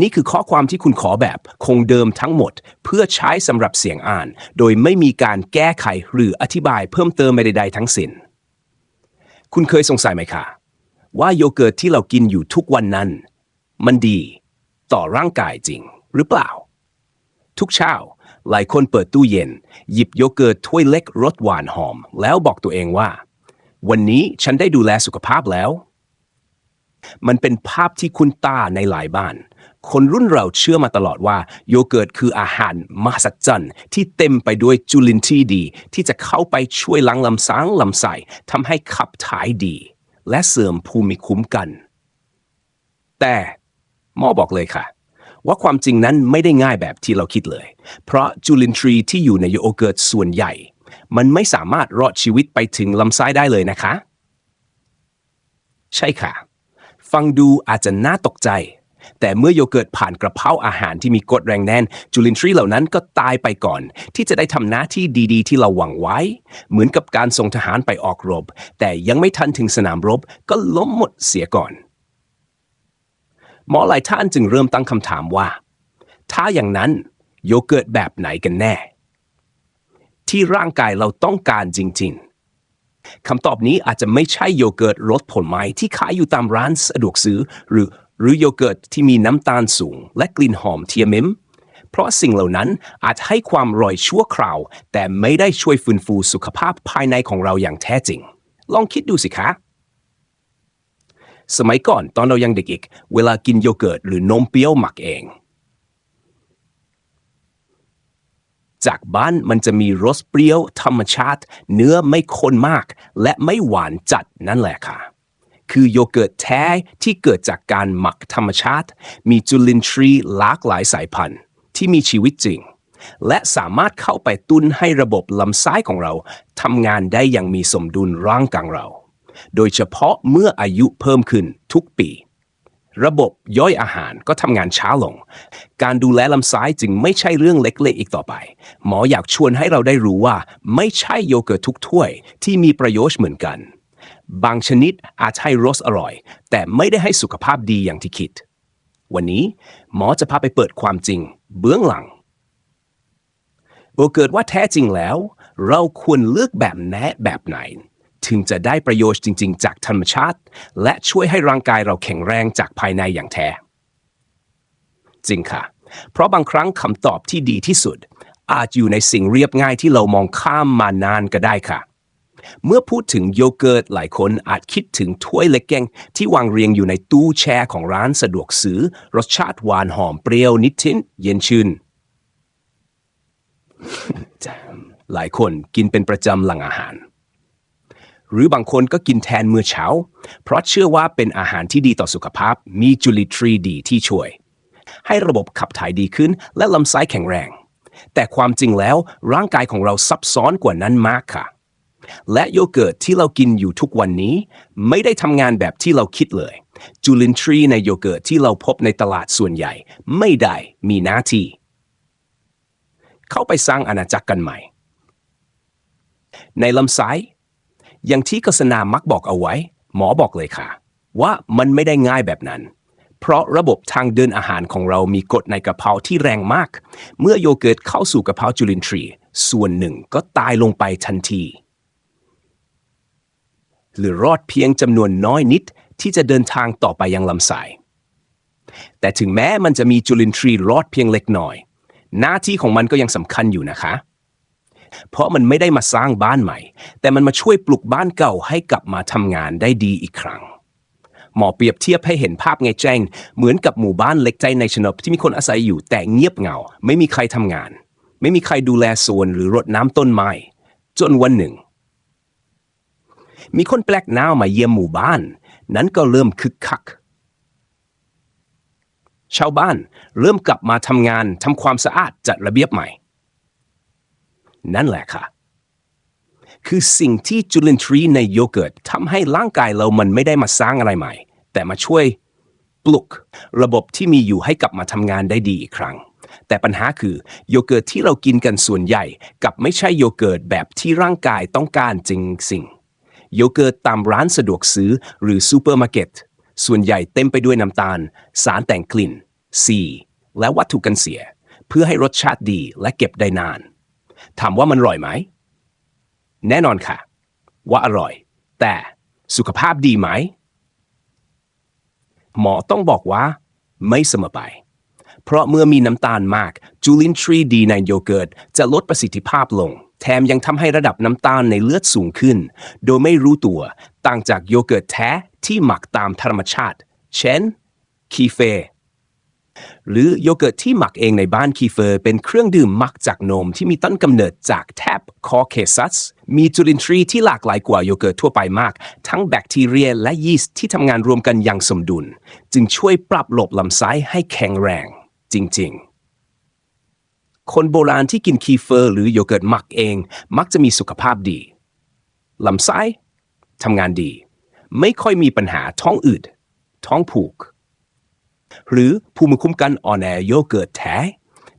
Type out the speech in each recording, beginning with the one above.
นี่คือข้อความที่คุณขอแบบคงเดิมทั้งหมด เพื่อใช้สำหรับเสียงอ่าน โดยไม่มีการแก้ไขหรืออธิบายเพิ่มเติมใดๆทั้งสิ้น คุณเคยสงสัยไหมคะ ว่าโยเกิร์ตที่เรากินอยู่ทุกวันนั้น มันดี ต่อร่างกายจริงหรือเปล่า ทุกเช้าหลายคนเปิดตู้เย็น หยิบโยเกิร์ตถ้วยเล็กรสหวานหอม แล้วบอกตัวเองว่า วันนี้ฉันได้ดูแลสุขภาพแล้ว มันเป็นภาพที่คุณตาในหลายบ้าน คนรุ่นเราเชื่อมาตลอดว่า โยเกิร์ตคืออาหารมหัศจรรย์ที่เต็มไปด้วยจุลินทรีย์ดี ที่จะเข้าไปช่วยล้างลำไส้ลำไส้ทำให้ขับถ่ายดี และเสริมภูมิคุ้มกัน แต่หมอบอกเลยค่ะว่าความจริงนั้นไม่ได้ง่ายแบบที่เราคิดเลย เพราะจุลินทรีย์ที่อยู่ในโยเกิร์ตส่วนใหญ่ มันไม่สามารถรอดชีวิตไปถึงลำไส้ได้เลยนะคะ ใช่ค่ะ ฟังดูอาจจะน่าตกใจ แต่เมื่อโยเกิร์ตผ่านกระเพาะอาหารที่มีกรดแรงแน่น จุลินทรีย์เหล่านั้นก็ตายไปก่อน ที่จะได้ทำหน้าที่ดีๆ ที่เราหวังไว้ เหมือนกับการส่งทหารไปออกรบ แต่ยังไม่ทันถึงสนามรบก็ล้มหมดเสียก่อน หมอหลายท่านจึงเริ่มตั้งคำถามว่า ถ้าอย่างนั้นโยเกิร์ตแบบไหนกันแน่ ที่ร่างกายเราต้องการจริง ๆ คำตอบนี้อาจจะไม่ใช่โยเกิร์ตรสผลไม้ที่ขายอยู่ตามร้านสะดวกซื้อ หรือหรือโยเกิร์ตที่มีน้ำตาลสูง และกลิ่นหอมเทียมิมเพราะสิ่งเหล่านั้นอาจให้ความร่อยชั่วคราว แต่ไม่ได้ช่วยฟื้นฟูสุขภาพภายในของเราอย่างแท้จริง ลองคิดดูสิคะ สมัยก่อนตอนเรายังเด็กอีกเวลากินโยเกิร์ตหรือนมเปรี้ยวหมักเอง จากบ้านมันจะมีรสเปรี้ยวธรรมชาติ เนื้อไม่ข้นมาก และไม่หวานจัดนั่นแหละค่ะ คือโยเกิร์ตแท้ที่เกิดจากการหมักธรรมชาติ มีจุลินทรีย์หลากหลายสายพันธุ์ ที่มีชีวิตจริง และสามารถเข้าไปตุ้นให้ระบบลำไส้ของเราทำงานได้อย่างมีสมดุลร่างกายเรา โดยเฉพาะเมื่ออายุเพิ่มขึ้นทุกปี ระบบย่อยอาหารก็ทำงานช้าลง การดูแลลำไส้จึงไม่ใช่เรื่องเล็กๆอีกต่อไป หมออยากชวนให้เราได้รู้ว่า ไม่ใช่โยเกิร์ตทุกถ้วย ที่มีประโยชน์เหมือนกัน บางชนิดอาจให้รสอร่อย แต่ไม่ได้ให้สุขภาพดีอย่างที่คิด วันนี้หมอจะพาไปเปิดความจริง เบื้องหลังโยเกิร์ตว่าแท้จริงแล้ว เราควรเลือกแบบแนะแบบไหน ถึงจะได้ประโยชน์จริง ๆ จากธรรมชาติ และช่วยให้ร่างกายเราแข็งแรงจากภายในอย่างแท้ จริงค่ะ เพราะบางครั้งคำตอบที่ดีที่สุด อาจอยู่ในสิ่งเรียบง่ายที่เรามองข้ามมานานก็ได้ค่ะ เมื่อพูดถึงโยเกิร์ตหลายคนอาจคิดถึงถ้วยเล็กแกงที่วางเรียงอยู่ในตู้แช่ของร้านสะดวกซื้อ รสชาติหวานหอมเปรี้ยวนิดทินเย็นชื่นหลายคนกินเป็นประจำหลังอาหาร หรือบางคนก็กินแทนมื้อเช้า เพราะเชื่อว่าเป็นอาหารที่ดีต่อสุขภาพ มีจุลินทรีย์ดีที่ช่วย ให้ระบบขับถ่ายดีขึ้นและลำไส้แข็งแรง แต่ความจริงแล้วร่างกายของเราซับซ้อนกว่านั้นมากค่ะ และโยเกิร์ตที่เรากินอยู่ทุกวันนี้ ไม่ได้ทำงานแบบที่เราคิดเลย จุลินทรีย์ในโยเกิร์ตที่เราพบในตลาดส่วนใหญ่ ไม่ได้มีหน้าที่ เข้าไปสร้างอาณาจักรกันใหม่ ในลำไส้ อย่างที่โฆษณามักบอกเอาไว้ หมอบอกเลยค่ะ ว่ามันไม่ได้ง่ายแบบนั้น เพราะระบบทางเดินอาหารของเรามีกรดในกระเพราที่แรงมาก เมื่อโยเกิร์ตเข้าสู่กระเพาะจุลินทรีย์ ส่วนหนึ่งก็ตายลงไปทันที หรือรอดเพียงจำนวนน้อยนิดที่จะเดินทางต่อไปยังลำไส้แต่ถึงแม้มันจะมีจุลินทรีย์รอดเพียงเล็กน้อย หน้าที่ของมันก็ยังสำคัญอยู่นะคะ เพราะมันไม่ได้มาสร้างบ้านใหม่ แต่มันมาช่วยปลุกบ้านเก่าให้กลับมาทำงานได้ดีอีกครั้ง หมอเปรียบเทียบให้เห็นภาพไงแจ้ง เหมือนกับหมู่บ้านเล็กใจในชนบที่มีคนอาศัยอยู่แต่เงียบเหงา ไม่มีใครทำงาน ไม่มีใครดูแลสวนหรือรดน้ำต้นไม้ จนวันหนึ่ง มีคนแปลกหน้ามาเยี่ยมหมู่บ้าน นั้นก็เริ่มคึกคักชาวบ้านเริ่มกลับมาทำงานทำความสะอาดจัดระเบียบใหม่ นั่นแหละค่ะ คือสิ่งที่จุลินทรีย์ในโยเกิร์ตทำให้ร่างกายเรามันไม่ได้มาสร้างอะไรใหม่ แต่มาช่วยปลุกระบบที่มีอยู่ให้กลับมาทำงานได้ดีอีกครั้ง แต่ปัญหาคือโยเกิร์ตที่เรากินกันส่วนใหญ่กับไม่ใช่โยเกิร์ตแบบที่ร่างกายต้องการจริงสิ่งโยเกิร์ตตามร้านสะดวกซื้อหรือซูเปอร์มาร์เก็ตส่วนใหญ่เต็มไปด้วยน้ำตาล สารแต่งกลิ่น C และวัตถุกันเสีย เพื่อให้รสชาติดีและเก็บได้นาน ถามว่ามันอร่อยไหม แน่นอนค่ะ ว่าอร่อย แต่สุขภาพดีไหม หมอต้องบอกว่า ไม่เสมอไป เพราะเมื่อมีน้ำตาลมากจูลินทรีดีในโยเกิร์ตจะลดประสิทธิภาพลง แถมยังทำให้ระดับน้ำตาลในเลือดสูงขึ้น โดยไม่รู้ตัว ต่างจากโยเกิร์ตแท้ที่หมักตามธรรมชาติ เช่นคีเฟ หรือโยเกิร์ตที่หมักเองในบ้านคีเฟอร์ เป็นเครื่องดื่มหมักจากนมที่มีต้นกำเนิดจากแทบคอเคซัส มีจุลินทรีย์ที่หลากหลายกว่าโยเกิร์ตทั่วไปมาก ทั้งแบคทีเรียและยีสต์ที่ทำงานรวมกันอย่างสมดุล จึงช่วยปรับระบบลำไส้ให้แข็งแรง จริง ๆคนโบราณที่กินคีเฟอร์หรือโยเกิร์ตหมักเอง มักจะมีสุขภาพดี ลำไส้ทำงานดี ไม่ค่อยมีปัญหาท้องอืด ท้องผูก หรือภูมิคุ้มกันอ่อนแอโยเกิร์ตแท้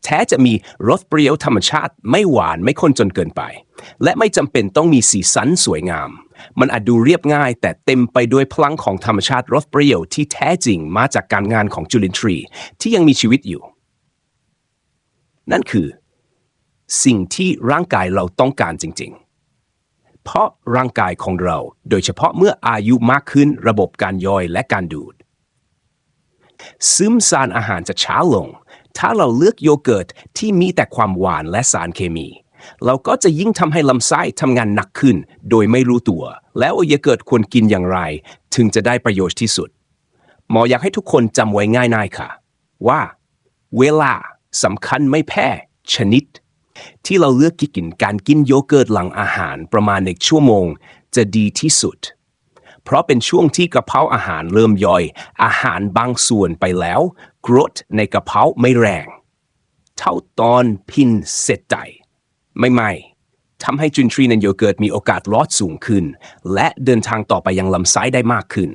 แท้จะมีรสเปรี้ยวธรรมชาติไม่หวานไม่ข้นจนเกินไป และไม่จำเป็นต้องมีสีสันสวยงาม มันอาจดูเรียบง่าย แต่เต็มไปด้วยพลังของธรรมชาติรสเปรี้ยวที่แท้จริงมาจากการงานของจุลินทรีย์ที่ยังมีชีวิตอยู่ นั่นคือ สิ่งที่ร่างกายเราต้องการจริง ๆเพราะร่างกายของเรา โดยเฉพาะเมื่ออายุมากขึ้นระบบการย่อยและการดูด ซึมสารอาหารจะช้าลง ถ้าเราเลือกโยเกิร์ตที่มีแต่ความหวานและสารเคมี เราก็จะยิ่งทำให้ลำไส้ทำงานหนักขึ้น โดยไม่รู้ตัว แล้วโยเกิร์ตควรกินอย่างไร ถึงจะได้ประโยชน์ที่สุด หมออยากให้ทุกคนจำไว้ง่ายๆค่ะ ว่า เวลาสำคัญไม่แพ้ชนิด ที่เราเลือกกินการกินโยเกิร์ตหลังอาหารประมาณหนึ่งชั่วโมง จะดีที่สุด เพราะเป็นช่วงที่กระเพาะอาหารเริ่มย่อย อาหารบางส่วนไปแล้ว กรดในกระเพาะไม่แรง เท่าตอนพินเสร็จใจ ไม่ไม่ทำให้จุลินทรีย์ในโยเกิร์ตมีโอกาสรอดสูงขึ้น และเดินทางต่อไปยังลำไส้ได้มากขึ้น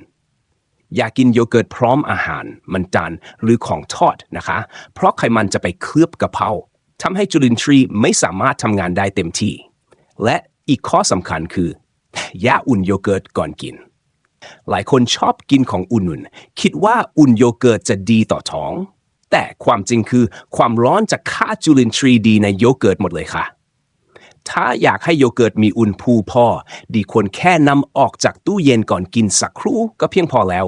อย่ากกินโยเกิร์ตพร้อมอาหาร มันจานหรือของทอดนะคะ เพราะไขมันจะไปเคลือบกระเพราทำให้จุลินทรีย์ไม่สามารถทำงานได้เต็มที่ และอีกข้อสำคัญคืออย่าอุ่นโยเกิร์ตก่อนกิน หลายคนชอบกินของอุ่นๆ คิดว่าอุ่นโยเกิร์ตจะดีต่อท้อง แต่ความจริงคือความร้อนจะฆ่าจุลินทรีย์ดีในโยเกิร์ตหมดเลยค่ะ ถ้าอยากให้โยเกิร์ตมีอุณหภูพอ ดีควรแค่นำออกจากตู้เย็นก่อนกินสักครู่ก็เพียงพอแล้ว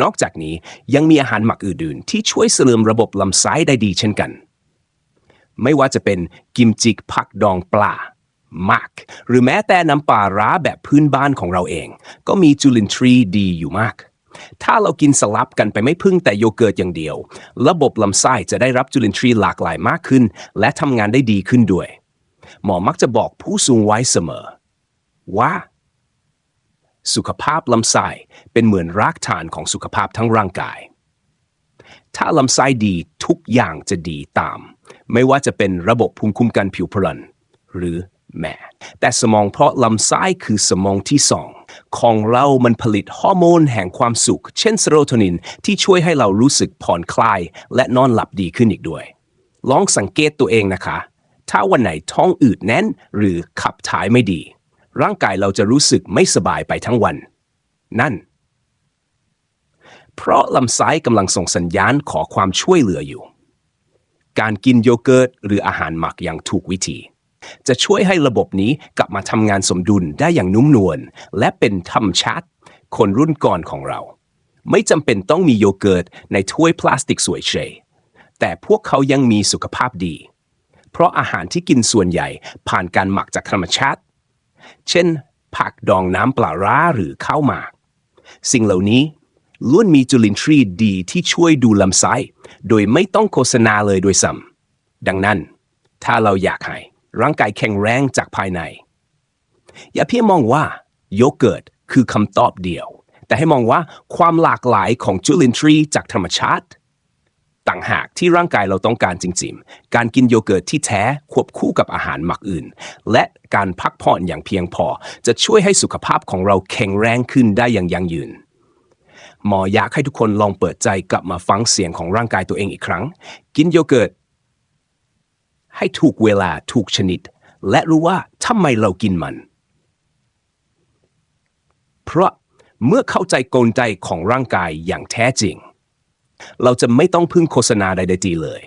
นอกจากนี้ยังมีอาหารหมักอื่นๆ ที่ช่วยเสริมระบบลำไส้ได้ดีเช่นกัน ไม่ว่าจะเป็นกิมจิกผักดองปลา มักหรือแม้แต่น้ำปลาร้าแบบพื้นบ้านของเราเอง ก็มีจุลินทรีย์ดีอยู่มาก ถ้าเรากินสลับกันไปไม่พึ่งแต่โยเกิร์ตอย่างเดียว ระบบลำไส้จะได้รับจุลินทรีย์หลากหลายมากขึ้น และทำงานได้ดีขึ้นด้วย หมอมักจะบอกผู้สูงวัยเสมอ ว่า สุขภาพลำไส้เป็นเหมือนรากฐานของสุขภาพทั้งร่างกาย ถ้าลำไส้ดีทุกอย่างจะดีตาม ไม่ว่าจะเป็นระบบภูมิคุ้มกันผิวพรรณหรือ แม่แต่สมองเพราะลำไส้คือสมองที่สองของเรามันผลิตฮอร์โมนแห่งความสุข เช่นเซโรโทนินที่ช่วยให้เรารู้สึกผ่อนคลาย และนอนหลับดีขึ้นอีกด้วย ลองสังเกตตัวเองนะคะ ถ้าวันไหนท้องอืดแน่น หรือขับถ่ายไม่ดี ร่างกายเราจะรู้สึกไม่สบายไปทั้งวัน นั่น เพราะลำไส้กำลังส่งสัญญาณขอความช่วยเหลืออยู่ การกินโยเกิร์ตหรืออาหารหมักอย่างถูกวิธี จะช่วยให้ระบบนี้กลับมาทำงานสมดุลได้อย่างนุ่มนวลและเป็นธรรมชาติคนรุ่นก่อนของเรา ไม่จำเป็นต้องมีโยเกิร์ตในถ้วยพลาสติกสวยเชยแต่พวกเขายังมีสุขภาพดี เพราะอาหารที่กินส่วนใหญ่ผ่านการหมักจากธรรมชาติ เช่น ผักดองน้ำปลาร้าหรือข้าวหมาก สิ่งเหล่านี้ล้วนมีจุลินทรีย์ดีที่ช่วยดูลำไส้โดยไม่ต้องโฆษณาเลยด้วยซ้ำดังนั้น ถ้าเราอยากให้ ร่างกายแข็งแรงจากภายใน อย่าเพียงมองว่าโยเกิร์ตคือคำตอบเดียว แต่ให้มองว่าความหลากหลายของจุลินทรีย์จากธรรมชาติ ต่างหากที่ร่างกายเราต้องการจริงๆ การกินโยเกิร์ตที่แท้ควบคู่กับอาหารหมักอื่น และการพักผ่อนอย่างเพียงพอ จะช่วยให้สุขภาพของเราแข็งแรงขึ้นได้อย่างยั่งยืนหมออยากให้ทุกคนลองเปิดใจกลับมาฟังเสียงของร่างกายตัวเองอีกครั้ง กินโยเกิร์ต ให้ถูกเวลาถูกชนิด และรู้ว่าทำไมเรากินมัน เพราะเมื่อเข้าใจกลไกของร่างกายอย่างแท้จริง เราจะไม่ต้องพึ่งโฆษณาใดๆจีเลย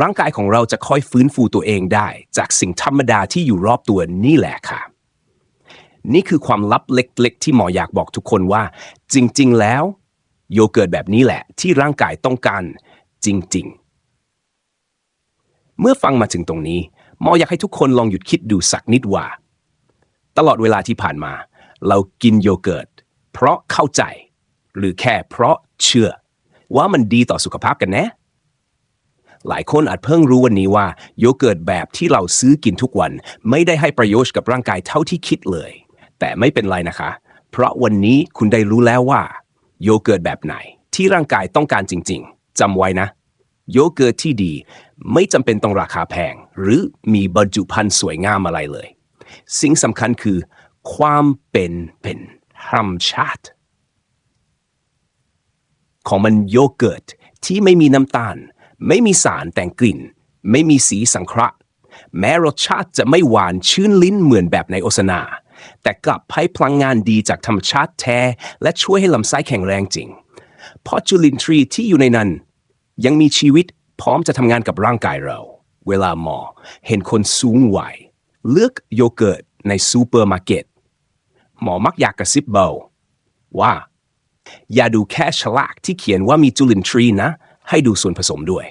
ร่างกายของเราจะค่อยฟื้นฟูตัวเองได้ จากสิ่งธรรมดาที่อยู่รอบตัวนี่แหละค่ะ นี่คือความลับเล็กๆ ที่หมออยากบอกทุกคนว่า จริง ๆ แล้ว โยเกิร์ตแบบนี้แหละ ที่ร่างกายต้องการจริง ๆ เมื่อฟังมาถึงตรงนี้หมออยากให้ทุกคนลองหยุดคิดดูสักนิดว่า ตลอดเวลาที่ผ่านมา เรากินโยเกิร์ต เพราะเข้าใจ หรือแค่เพราะเชื่อ ว่ามันดีต่อสุขภาพกันแนะหลายคนอาจเพิ่งรู้วันนี้ว่า โยเกิร์ตแบบที่เราซื้อกินทุกวัน ไม่ได้ให้ประโยชน์กับร่างกายเท่าที่คิดเลย แต่ไม่เป็นไรนะคะ เพราะวันนี้คุณได้รู้แล้วว่า โยเกิร์ตแบบไหนที่ร่างกายต้องการจริง ๆจำไว้นะ โยเกิร์ตที่ดี ไม่จำเป็นต้องราคาแพง หรือมีบรรจุภัณฑ์สวยงามอะไรเลย สิ่งสำคัญคือ ความเป็นเป็นธรรมชาติ ของมันโยเกิร์ตที่ไม่มีน้ำตาล ไม่มีสารแต่งกลิ่น ไม่มีสีสังเคราะห์แม้รสชาติจะไม่หวานชื่นลิ้นเหมือนแบบในโฆษณา แต่กลับให้พลังงานดีจากธรรมชาติแท้ และช่วยให้ลำไส้แข็งแรงจริง เพราะจุลินทรีย์ที่อยู่ในนั้น ยังมีชีวิตพร้อมจะทำงานกับร่างกายเรา เวลาหมอเห็นคนสูงวัยเลือกโยเกิร์ตในซูเปอร์มาร์เก็ตหมอมักอยากกระซิบเบาว่า อย่าดูแค่ฉลากที่เขียนว่ามีจุลินทรีย์นะ ให้ดูส่วนผสมด้วย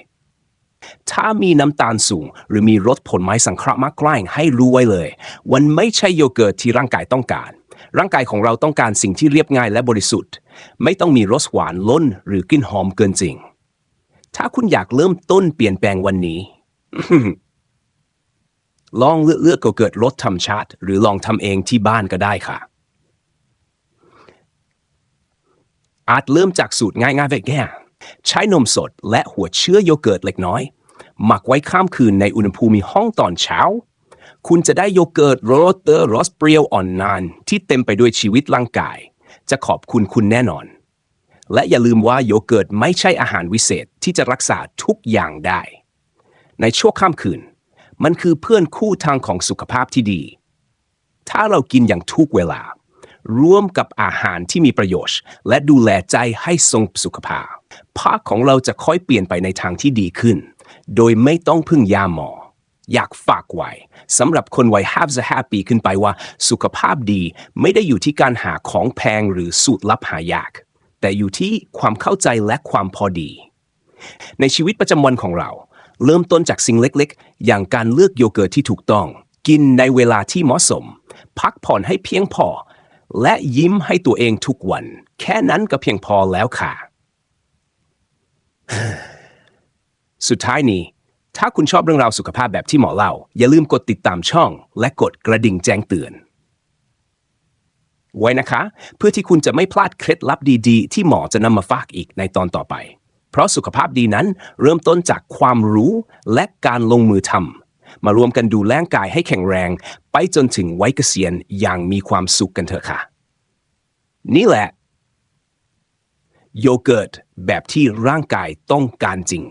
ถ้ามีน้ำตาลสูง หรือมีรสผลไม้สังเคราะห์มากใกล้งให้รู้ไว้เลยวันไม่ใช่โยเกิร์ตที่ร่างกายต้องการ ร่างกายของเราต้องการสิ่งที่เรียบง่ายและบริสุทธิ์ ไม่ต้องมีรสหวานล้นหรือกลิ่นหอมเกินจริง ถ้าคุณอยากเริ่มต้นเปลี่ยนแปลงวันนี้ ลองเลือกเลือกโยเกิร์ตรสธรรมชาติ หรือลองทำเองที่บ้านก็ได้ค่ะ อาจเริ่มจากสูตรง่ายๆแบบแก่ใช้นมสดและหัวเชื้อโยเกิร์ตเล็กน้อย หมักไว้ข้ามคืนในอุณหภูมิห้องตอนเช้า คุณจะได้โยเกิร์ตรสเตอร์รสเปรี้ยวอ่อนนาน ที่เต็มไปด้วยชีวิตร่างกาย จะขอบคุณคุณแน่นอน และอย่าลืมว่าโยเกิร์ตไม่ใช่อาหารวิเศษที่จะรักษาทุกอย่างได้ ในช่วงข้ามคืน มันคือเพื่อนคู่ทางของสุขภาพที่ดี ถ้าเรากินอย่างทุกเวลา ร่วมกับอาหารที่มีประโยชน์ และดูแลใจให้ทรงสุขภาพภาคของเราจะค่อยเปลี่ยนไปในทางที่ดีขึ้น โดยไม่ต้องพึ่งยาหมอ อยากฝากไว้สำหรับคนวัย have a happy ขึ้นไปว่า สุขภาพดีไม่ได้อยู่ที่การหาของแพงหรือสูตรลับหายาก แต่อยู่ที่ความเข้าใจและความพอดี ในชีวิตประจำวันของเรา เริ่มต้นจากสิ่งเล็กๆ อย่างการเลือกโยเกิร์ตที่ถูกต้อง กินในเวลาที่เหมาะสม พักผ่อนให้เพียงพอ และยิ้มให้ตัวเองทุกวัน แค่นั้นก็เพียงพอแล้วค่ะ สุดท้ายนี้ ถ้าคุณชอบเรื่องราวสุขภาพแบบที่หมอเล่า อย่าลืมกดติดตามช่อง และกดกระดิ่งแจ้งเตือน ไว้นะคะ เพื่อที่คุณจะไม่พลาดเคล็ดลับดีๆ ที่หมอจะนำมาฝากอีกในตอนต่อไป เพราะสุขภาพดีนั้นเริ่มต้นจากความรู้และการลงมือทำมารวมกันดูแลร่างกายให้แข็งแรง ไปจนถึงไวัยเกษียณอย่างมีความสุขกันเถอะค่ะ นี่แหละ โยเกิร์ตแบบที่ร่างกายต้องการจริง